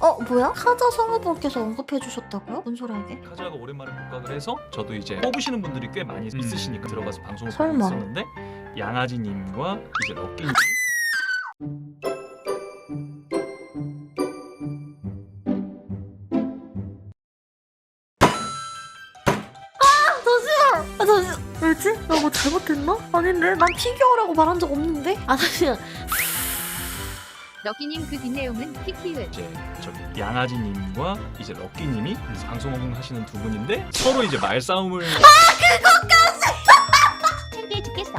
어 뭐야? 카자 성우분께서 언급해 주셨다고요? 뭔 소리야 이게? 카즈아가 오랜만에 복각을 해서 저도 이제 뽑으시는 분들이 꽤 많이 음. 있으시니까 들어가서 방송을 보고 설마. 있었는데 양아지님과 이제 럭키님 잠시만! 아 잠시 왜지? 나 뭐 잘못했나? 아닌데? 난 피규어라고 말한 적 없는데? 아 잠시만 럭키님 그 뒷내용은 키키을 이제 저기 양아지님과 이제 럭키님이 방송 하시는 두 분인데 서로 이제 말싸움을 창피해 죽겠어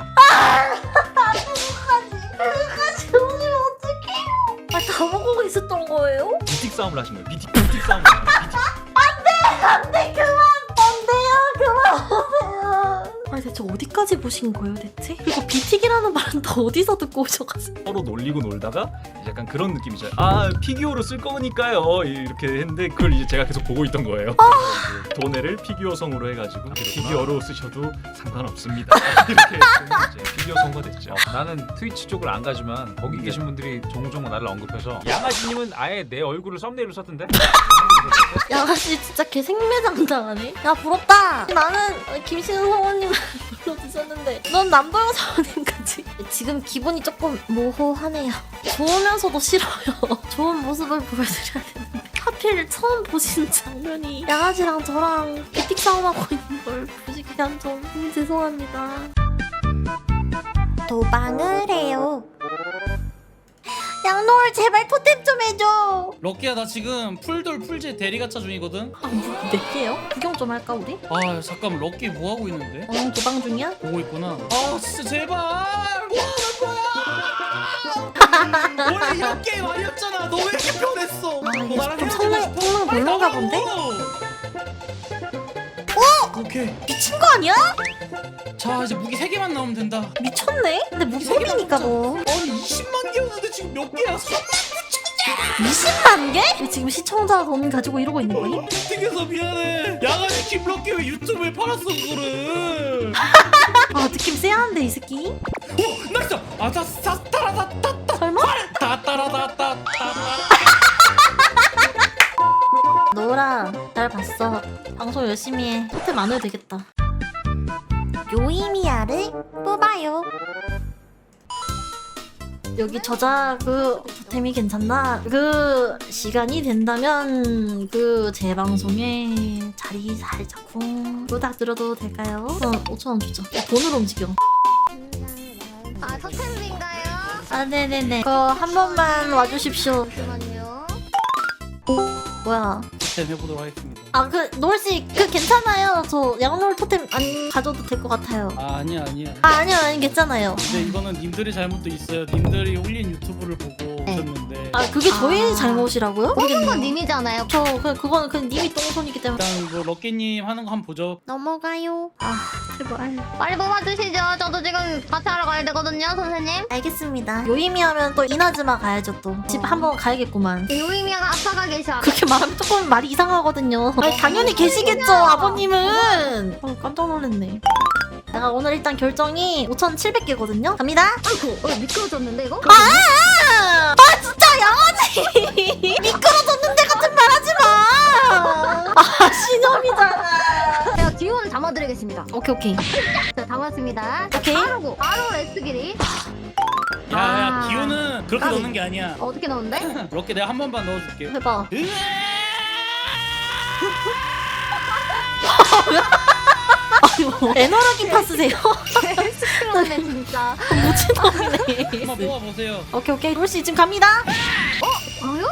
끝까지 오시면 어떡해요 아 다 보고 있었던 거예요? 비틱 싸움을 하신 거예요. 비틱, 비틱 싸움을 하신 거예요. 비틱. 안돼 그만 아니 대체 어디까지 보신 거예요 대체? 그리고 비틱이라는 말은 또 어디서 듣고 오셔가지고 서로 놀리고 놀다가 약간 그런 느낌이죠. 아 피규어로 쓸 거니까요 이렇게 했는데 그걸 이제 제가 계속 보고 있던 거예요. 도네를 피규어성으로 해가지고 피규어로 쓰셔도 상관없습니다. 이렇게 했더니 이제 피규어성과 됐죠. 나는 트위치 쪽을 안 가지만 거기 계신 분들이 종종 나를 언급해서 양아지님은 아예 내 얼굴을 썸네일로 썼던데? 양아씨 진짜 개 생매장당하네 야 부럽다 나는 김신우 성우님 불러주셨는데. 넌 남도영 성우님까지? 지금 기분이 조금 모호하네요. 좋으면서도 싫어요. 좋은 모습을 보여드려야 되는데. 하필 처음 보신 장면이 양아지랑 저랑 에틱 싸움하고 있는 걸 보시게 한점 죄송합니다. 도망을 해요. 양노을 제발 토템 좀 해줘 럭키야 나 지금 풀돌 풀제 대리가차 중이거든? 아, 뭐, 몇 개요? 구경 좀 할까, 우리? 아 잠깐만 럭키 뭐하고 있는데? 어, 도방 중이야? 보고 있구나 아 진짜 제발 뭐하는 거야 원래 이런 게임 아니었잖아 너 왜 이렇게 변했어 아, 너 이게 나랑 좀 헤어지고 싶어 성능 빨리 별론가. 본데? 오케이 미친 거 아니야? 자 이제 무기 3개만 나오면 된다 미쳤네? 근데 무기 소비니까 뭐. 아니 20만 개였는데 지금 몇 개야? 20만 개? 지금 시청자 돈 가지고 이러고 있는 거니? 미팅해서 미안해 양아지 김럭키 왜 유튜브에 팔았어 그거를 아, 느낌 쎄한데, 이 새끼? 오 나이스 아자 사타라다따따 설마? 따따라다따따 노라, 날 봤어. 방송 열심히 해. 안 해도 되겠다. 요이미아를 뽑아요. 여기 저자 그 토템이 괜찮나? 그 시간이 된다면 그 재방송에 자리 살짝 부탁드려도 될까요? 어, 5천원 주죠. 어, 돈으로 움직여. 아 토템인가요? 아 네네네. 그거 한 번만 와주십시오. 잠시만요 뭐야? 토템 해보도록 하겠습니다 아 그 노을씨 그 괜찮아요. 저 양노을 토템 안 가져도 될 것 같아요. 아 아니야 아니야 아 아니요 아니 괜찮아요. 근데 이거는 님들의 잘못도 있어요 님들이 올린 유튜브를 보고 오셨는데 아 그게 저희 아. 잘못이라고요? 뽑은 건. 님이잖아요 저 그, 그거는 그 님이 똥손이기 때문에 일단 뭐 럭키님 하는 거 한번 보죠 넘어가요. 아 제발. 빨리 뽑아주시죠 저도 지금 같이 하러 가야 되거든요 선생님 알겠습니다. 요이미 하면 또 이나즈마 가야죠 또. 집 한번 가야겠구만. 요이미가 아빠가 계셔 그렇게 말하면 조금 말이 이상하거든요. 아니 당연히 계시겠죠 아버님은. 어, 깜짝 놀랐네. 내가 오늘 일단 결정이 5,700개거든요. 갑니다. 아이고 어, 미끄러졌는데 이거? 아, 아 진짜 양아지 미끄러졌는데 같은 말 하지 마. 아 신념이잖아. 제가 기운을 담아드리겠습니다 오케이 오케이. 자 담았습니다 오케이. 바로고 바로 레스기리 야야 아. 기호는 그렇게 까비. 넣는 게 아니야 어떻게 넣는데? 럭키 내가 한 번만 넣어줄게 해봐. 에너지 파스세요? 시끄러네 진짜 무친놈이네. 한번 뽑아보세요 오케이 오케이 롤씨 지금 갑니다. 아유?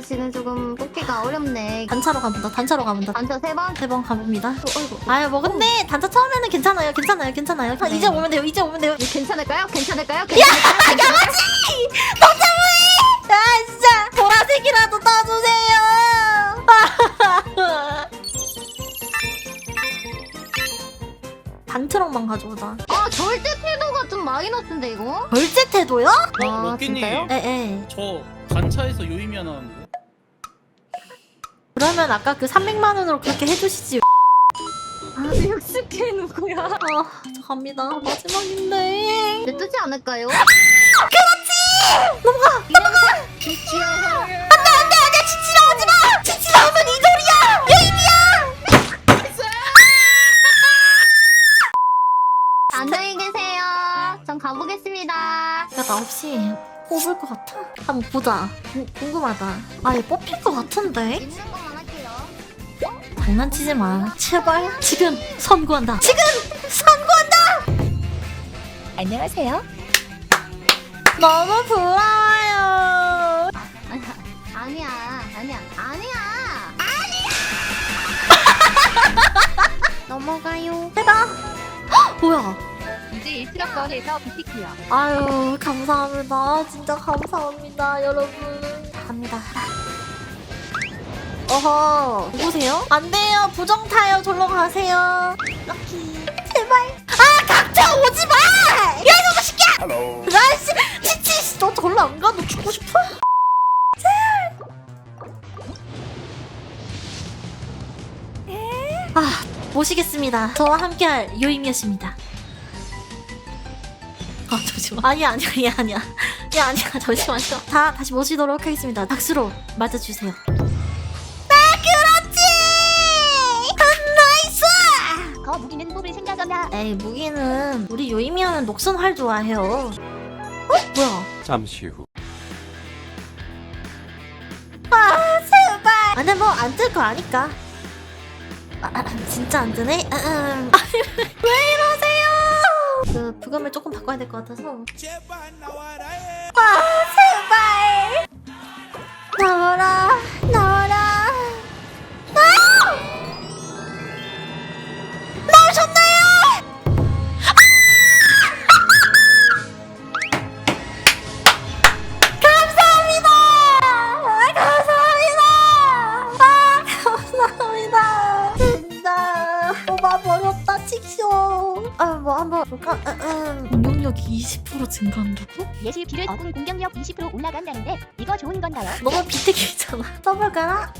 요이미야 씨는 조금 뽑기가 어렵네 단차로 가본다. 단차로 가본다. 단차 세 번 세 번 가봅니다. 어이구 아유 뭐 근데 단차 처음에는 괜찮아요. 괜찮아요. 괜찮아요. 아, 이제 오면 돼요. 이제 오면 돼요. 괜찮을까요? 괜찮을까요? 괜찮을까요? 양아치! 너 때문에! 아 진짜 보라색이라도 떠주세요. 반 트럭만 가져오자. 아 절대 태도가 좀 마이너스인데 이거? 결제 태도요? 어, 아, 럭키님 진짜요? 에에. 저 단차에서 요임이야 나왔는데 그러면 아까 그 300만 원으로 그렇게 해주시지. 아 60개 누구야? 아, 저 갑니다. 마지막인데. 내 뜨지 않을까요? 넘어가. 좋지요 없 뽑을 것 같아? 한번 보자. 구- 궁금하다. 아, 얘 뽑힐 것 같은데? 있는 것만 할게요. 장난치지 마. 제발. 지금 선구한다. 지금 선구한다! 안녕하세요. 너무 부러워요. 아니야, 아니야, 아니야. 넘어가요. 대박. 헉, 뭐야? 이제 1트럭 거리에서 BTQ요. 아유 감사합니다. 진짜 감사합니다 여러분. 갑니다. 어허 누구세요? 안 돼요. 부정 타요. 졸로 가세요. 럭키 제발. 아 각자 오지 마 야 이놈의 새끼야! 나이씨 치치 너 졸로 안 가? 너 죽고 싶어? 제발 아 모시겠습니다. 저와 함께할 요임이었습니다 아 잠시만. 아니야 아니야 아니야 아니야. 야 아니야. 잠시만요. 다 다시 모시도록 하겠습니다. 박수로 맞아주세요. 나 그렇지! 나이스! 거 무기는 뽑을 생각하나? 에이 무기는 우리 요이미아는 녹슨 활 좋아해요. 어? 뭐야? 잠시 후. 아 제발! 아, 근데 뭐안 뜰 거 아니까. 아, 아, 진짜 안 뜨네? 아, 아. 아니 왜 이러세요 그 부금을 조금 바꿔야 될 것 같아서. 아 제발 나와라 나와라 볼까? 음, 음. 공격력이 20% 증가한다고? 예시 비를 어군 공격력 20% 올라간다는데 이거 좋은 건가요? 너무 비트기잖아. 써볼까나?